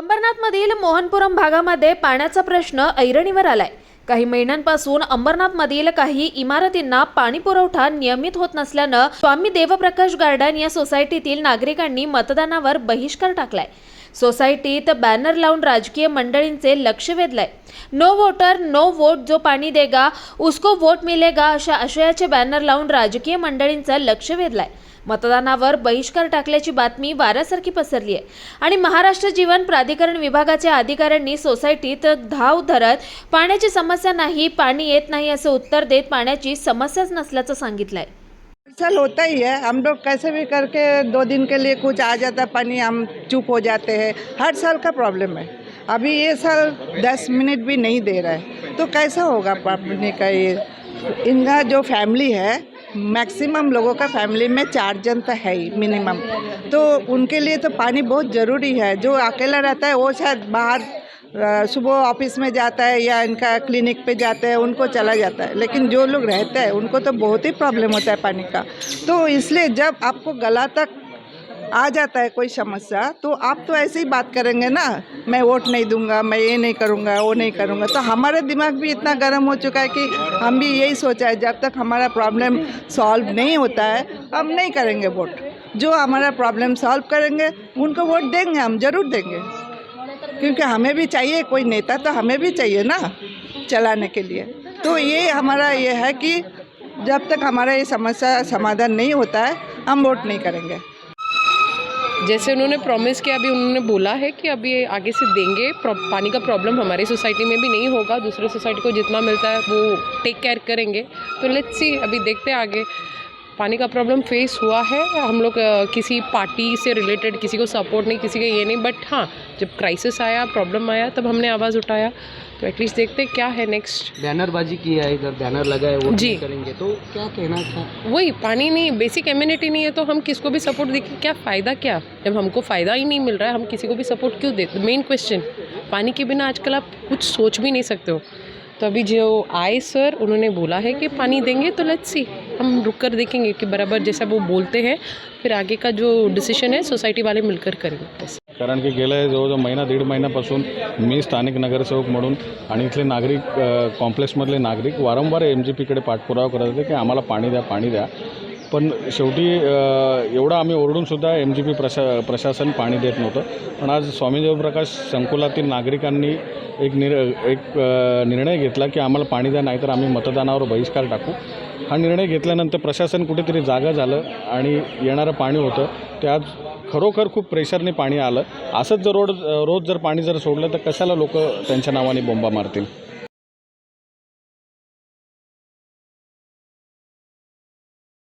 अंबरनाथमधील मोहनपुरम भागामध्ये पाण्याचा प्रश्न ऐरणीवर आलाय. काही महिन्यांपासून अंबरनाथमधील काही इमारतींना पाणी पुरवठा नियमित होत नसल्यानं स्वामी देवप्रकाश गार्डन या सोसायटीतील नागरिकांनी मतदानावर बहिष्कार टाकलाय. सोसायटीत बॅनर लावून राजकीय मंडळींचे लक्ष वेधलंय. नो वोटर नो वोट जो पाणी देगा उसको वोट मिलेगा अशा आशयाचे बॅनर लावून राजकीय मंडळींचं लक्ष वेधलाय. मतदानावर बहिष्कार टाकल्याची बातमी वाऱ्यासारखी पसरली आहे आणि महाराष्ट्र जीवन प्राधिकरण विभागाच्या अधिकाऱ्यांनी सोसायटीत धाव धरत पाण्याची समस्या नाही पाणी येत नाही असं उत्तर देत पाण्याची समस्याच नसल्याचं सांगितलंय. साल होता ही है। हम लोग कैसे भी करके दो दिन के लिए कुछ आ जाता है, पानी हम चुप हो जाते हैं। हर साल का प्रॉब्लम है। अभी ये साल दस मिनट भी नहीं दे रहा है। तो कैसा होगा पानी का ये? इनका जो फैमिली है, मैक्सिमम लोगों का फैमिली में चार जन तो है ही, मिनिमम। तो उनके लिए तो पानी बहुत ज़रूरी है। जो अकेला रहता है, वो शायद बाहर सुबह ऑफ़िस में जाता है या इनका क्लिनिक पे जाते हैं, उनको चला जाता है। लेकिन जो लोग रहते हैं, उनको तो बहुत ही प्रॉब्लम होता है पानी का। तो इसलिए जब आपको गला तक आ जाता है कोई समस्या तो आप तो ऐसे ही बात करेंगे ना, मैं वोट नहीं दूँगा, मैं ये नहीं करूँगा, वो नहीं करूँगा। तो हमारा दिमाग भी इतना गर्म हो चुका है कि हम भी यही सोचा है, जब तक हमारा प्रॉब्लम सॉल्व नहीं होता है, हम नहीं करेंगे वोट। जो हमारा प्रॉब्लम सॉल्व करेंगे, उनको वोट देंगे, हम ज़रूर देंगे। क्योंकि हमें भी चाहिए, कोई नेता तो हमें भी चाहिए ना चलाने के लिए। तो ये हमारा ये है कि जब तक हमारा ये समस्या समाधान नहीं होता है, हम वोट नहीं करेंगे। जैसे उन्होंने प्रॉमिस किया, अभी उन्होंने बोला है कि अभी आगे से देंगे। पानी का प्रॉब्लम हमारी सोसाइटी में भी नहीं होगा। दूसरे सोसाइटी को जितना मिलता है, वो टेक केयर करेंगे। तो लेट्स सी अभी देखते हैं आगे। पानी का प्रॉब्लम फेस हुआ है। हम लोग किसी पार्टी से रिलेटेड किसी को सपोर्ट नहीं किसी का ये नहीं बट हाँ जब क्राइसिस आया प्रॉब्लम आया तब हमने आवाज़ उठाया। तो एटलीस्ट देखते हैं क्या है नेक्स्ट बैनरबाजी की है इधर बैनर लगा है वो जी। करेंगे। तो क्या कहना था? वही पानी नहीं बेसिक इम्यूनिटी नहीं है तो हम किसको भी सपोर्ट देखें क्या फ़ायदा क्या? जब हमको फ़ायदा ही नहीं मिल रहा है हम किसी को भी सपोर्ट क्यों देते मेन क्वेश्चन पानी के बिना आजकल आप कुछ सोच भी नहीं सकते हो। तो अभी जो आए सर उन्होंने बोला है कि पानी देंगे तो लेट्स सी हम रुक कर देखेंगे कि बराबर जैसा वो बोलते हैं फिर आगे का जो डिसीज़न है सोसाइटी वाले मिलकर करेंगे. कारण की गेल्या जवळजवळ महीना दीड महिन्यापासून मी स्थानिक नगरसेवक म्हणून आणि नागरिक अ, कॉम्प्लेक्समधले नागरिक वारंवार एम जी पीकडे पाठपुरावा करत की आम्हाला पाणी द्या पाणी द्या. पण शेवटी एवढं आम्ही ओरडूनसुद्धा एम जी पी प्रशा प्रशासन पाणी देत नव्हतं. पण आज स्वामी देवप्रकाश संकुलातील नागरिकांनी एक निर एक निर्णय घेतला की आम्हाला पाणी द्या नाहीतर आम्ही मतदानावर बहिष्कार टाकू. हा निर्णय घेतल्यानंतर प्रशासन कुठेतरी जागा झालं आणि येणारं पाणी होतं. ते आज खरोखर खूप प्रेशरने पाणी आलं. असंच जर रोड रोज जर पाणी जर सोडलं तर कशाला लोक त्यांच्या नावाने बोंबा मारतील?